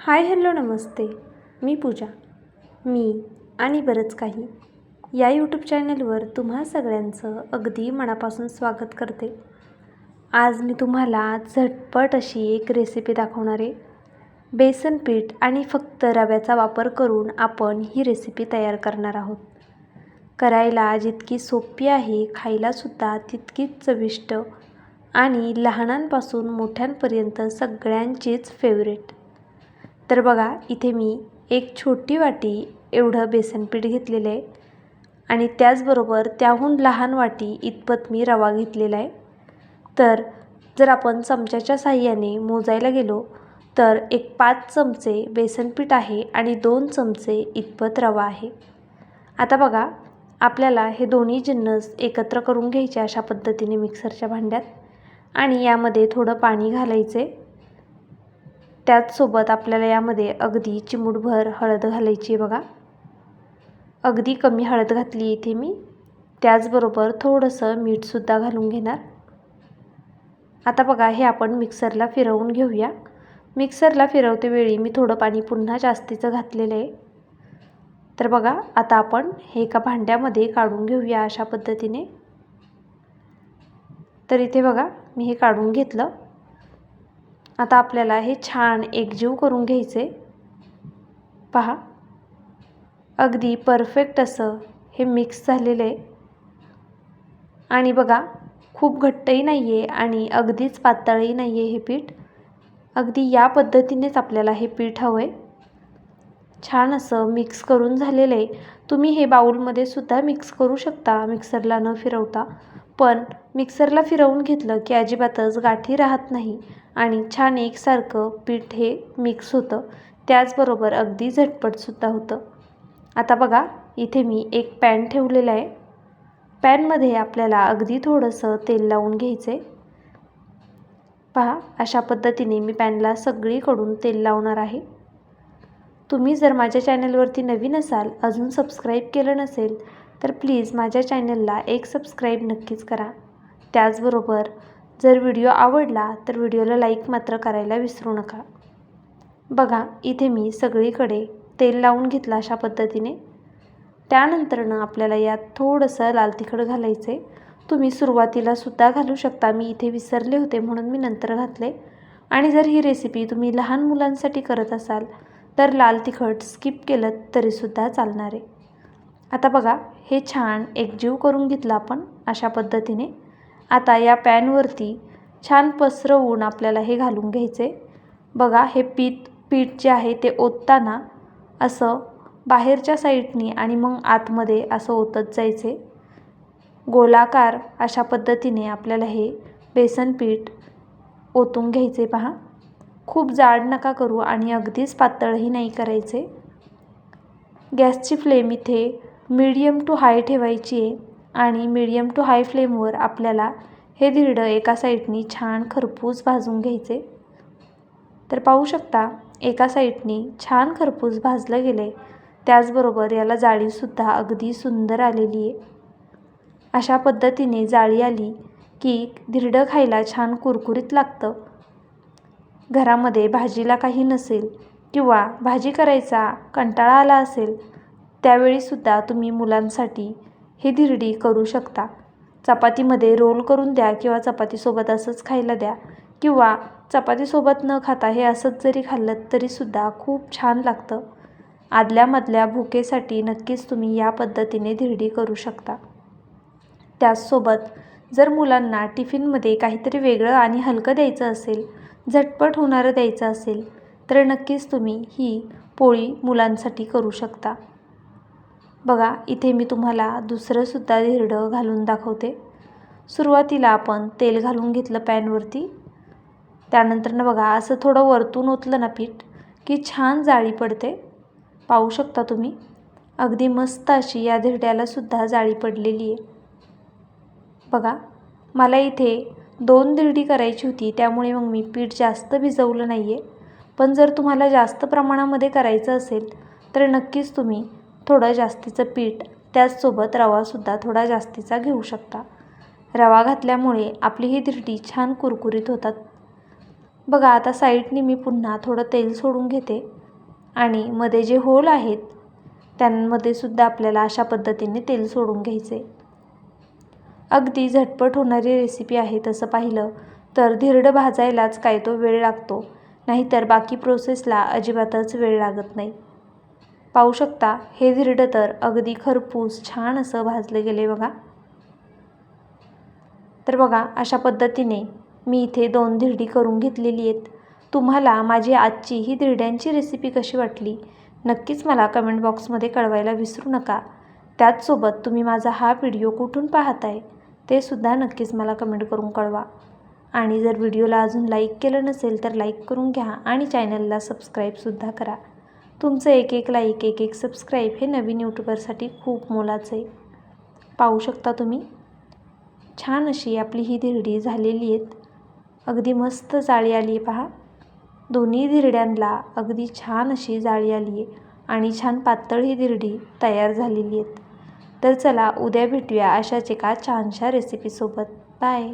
Hi hello नमस्ते. मी पूजा. मी आणि बरंच काही या यूट्यूब चॅनलवर तुम्हा सगळ्यांचं अगदी मनापासून स्वागत करते. आज मी तुम्हाला झटपट अशी एक रेसिपी दाखवणार आहे. बेसन पीठ आणि फक्त रव्याचा वापर करून आपण ही रेसिपी तयार करणार आहोत. करायला जितकी सोपी आहे खायलासुद्धा तितकीच चविष्ट आणि लहानांपासून मोठ्यांपर्यंत सगळ्यांचीच फेवरेट तर बघा इथे मी एक छोटी वाटी एवढं बेसनपीठ घेतलेलं आहे. आणि त्याचबरोबर त्याहून लहान वाटी इतपत मी रवा घेतलेला आहे. तर जर आपण चमच्याच्या साह्याने मोजायला गेलो तर एक पाच चमचे बेसनपीठ आहे आणि दोन चमचे इतपत रवा आहे. आता बघा आपल्याला हे दोन्ही जिन्नस एकत्र करून घ्यायचे अशा पद्धतीने मिक्सरच्या भांड्यात. आणि यामध्ये थोडं पाणी घालायचे त्याचसोबत आपल्याला यामध्ये अगदी चिमूटभर हळद घालायची आहे बघा. अगदी कमी हळद घातली इथे मी. त्याचबरोबर थोडंसं मीठसुद्धा घालून घेणार. आता बघा हे आपण मिक्सरला फिरवून घेऊया. मिक्सरला फिरवते वेळी मी थोडं पाणी पुन्हा जास्तीचं घातलेलं आहे. तर बघा आता आपण हे एका भांड्यामध्ये काढून घेऊया अशा पद्धतीने. तर इथे बघा मी हे काढून घेतलं. आता आपल्याला हे छान एकजीव करून घ्यायचे. पहा. अगदी परफेक्ट असं हे मिक्स झालेलं आहे. आणि बघा खूप घट्टही नाही आहे आणि अगदीच पातळही नाही आहे हे पीठ. अगदी या पद्धतीनेच आपल्याला हे पीठ हवं आहे छान असं मिक्स करून झालेलं आहे. तुम्ही हे बाऊलमध्ये सुद्धा मिक्स करू शकता मिक्सरला न फिरवता. पण मिक्सरला फिरवून घेतलं की अजिबातच गाठी राहत नाही. आणि छान एकसारखं पीठ हे मिक्स होतं. त्याचबरोबर अगदी झटपटसुद्धा होतं. आता बघा इथे मी एक पॅन ठेवलेला आहे. पॅनमध्ये आपल्याला अगदी थोडंसं तेल लावून घ्यायचं आहे पहा अशा पद्धतीने मी पॅनला सगळीकडून तेल लावणार आहे. तुम्ही जर माझ्या चॅनलवरती नवीन असाल अजून सबस्क्राईब केलं नसेल तर प्लीज माझ्या चॅनलला एक सबस्क्राईब नक्कीच करा. त्याचबरोबर जर व्हिडिओ आवडला तर व्हिडिओला लाईक मात्र करायला विसरू नका. बघा इथे मी सगळीकडे तेल लावून घेतलं अशा पद्धतीने. त्यानंतरनं आपल्याला यात थोडंसं लाल तिखट घालायचं आहे तुम्ही सुरुवातीला सुद्धा घालू शकता. मी इथे विसरले होते म्हणून मी नंतर घातले. आणि जर ही रेसिपी तुम्ही लहान मुलांसाठी करत असाल तर लाल तिखट स्किप केलं तरीसुद्धा चालणार. आहे आता बघा हे छान एकजीव करून घेतलं आपण अशा पद्धतीने. आता या पॅनवरती छान पसरवून आपल्याला हे घालून घ्यायचे. बघा हे पीठ पीठ जे आहे ते ओतताना असं बाहेरच्या साईडनी आणि मग आतमध्ये असं ओतत जायचे. गोलाकार अशा पद्धतीने आपल्याला हे बेसन पीठ ओतून घ्यायचे पहा. खूप जाड नका करू आणि अगदीच पातळही नाही करायचे. गॅसची फ्लेम इथे मीडियम टू हाय ठेवायची आहे. आणि मीडियम टू हाय फ्लेमवर आपल्याला हे धिरडं एका साईडनी छान खरपूस भाजून घ्यायचे. तर पाहू शकता एका साईडनी छान खरपूस भाजलं गेले त्याचबरोबर याला जाळीसुद्धा अगदी सुंदर आलेली आहे. अशा पद्धतीने जाळी आली की धिरडं खायला छान कुरकुरीत लागतं. घरामध्ये भाजीला काही नसेल किंवा भाजी करायचा कंटाळा आला असेल त्यावेळीसुद्धा तुम्ही मुलांसाठी ही धिरडी करू शकता. चपातीमध्ये रोल करून द्या किंवा चपातीसोबत असंच खायला द्या किंवा चपातीसोबत न खाता हे असंच जरी खाल्लं तरीसुद्धा खूप छान लागतं. आदल्यामधल्या भुकेसाठी नक्कीच तुम्ही या पद्धतीने धिरडी करू शकता. त्याचसोबत जर मुलांना टिफिनमध्ये काहीतरी वेगळं आणि हलकं द्यायचं असेल झटपट होणारं द्यायचं असेल तर नक्कीच तुम्ही ही पोळी मुलांसाठी करू शकता. बघा इथे मी तुम्हाला दुसरंसुद्धा धिरडं घालून दाखवते. सुरुवातीला आपण तेल घालून घेतलं पॅनवरती. त्यानंतरनं बघा असं थोडं वरतून ओतलं ना पीठ की छान जाळी पडते. पाहू शकता तुम्ही? अगदी मस्त अशी या धिरड्यालासुद्धा जाळी पडलेली आहे. बघा मला इथे दोन धिरडी करायची होती त्यामुळे मग मी पीठ जास्त भिजवलं नाही आहे पण जर तुम्हाला जास्त प्रमाणामध्ये करायचं असेल तर नक्कीच तुम्ही थोडं जास्तीचं पीठ त्याचसोबत रवासुद्धा थोडा जास्तीचा घेऊ शकता. रवा घातल्यामुळे आपली ही धिरडी छान कुरकुरीत होतात. बघा आता साईडनी मी पुन्हा थोडं तेल सोडून घेते. आणि मध्ये जे होल आहेत त्यांमध्ये सुद्धा आपल्याला अशा पद्धतीने तेल सोडून घ्यायचे. अगदी झटपट होणारी रेसिपी आहे तसं पाहिलं तर धिरड भाजायलाच काय तो वेळ लागतो. नाहीतर बाकी प्रोसेसला अजिबातच वेळ लागत नाही. पाहू शकता हे धिरडं तर अगदी खरपूस छान असं भाजलं गेले बघा. तर बघा अशा पद्धतीने मी इथे दोन धिरडी करून घेतलेली आहेत. तुम्हाला माझी आजची ही धिरड्यांची रेसिपी कशी वाटली नक्कीच मला कमेंट बॉक्समध्ये कळवायला विसरू नका. त्याचसोबत तुम्ही माझा हा व्हिडिओ कुठून पाहताय ते सुद्धा नक्कीच मला कमेंट करून कळवा. आणि जर व्हिडिओला अजून लाईक केलं नसेल तर लाईक करून घ्या आणि चॅनलला सबस्क्राईबसुद्धा करा. तुमचं एक एक लाईक एक एक सबस्क्राईब हे नवीन यूट्यूबरसाठी खूप मोलाचं आहे. पाहू शकता तुम्ही? छान अशी आपली ही धिरडी झालेली आहेत. अगदी मस्त जाळी आली आहे पहा. दोन्ही धिरड्यांना अगदी छान अशी जाळी आली आहे आणि छान पातळ ही धिरडी तयार झालेली आहेत. तर चला उद्या भेटूया अशाच एका छानशा रेसिपीसोबत बाय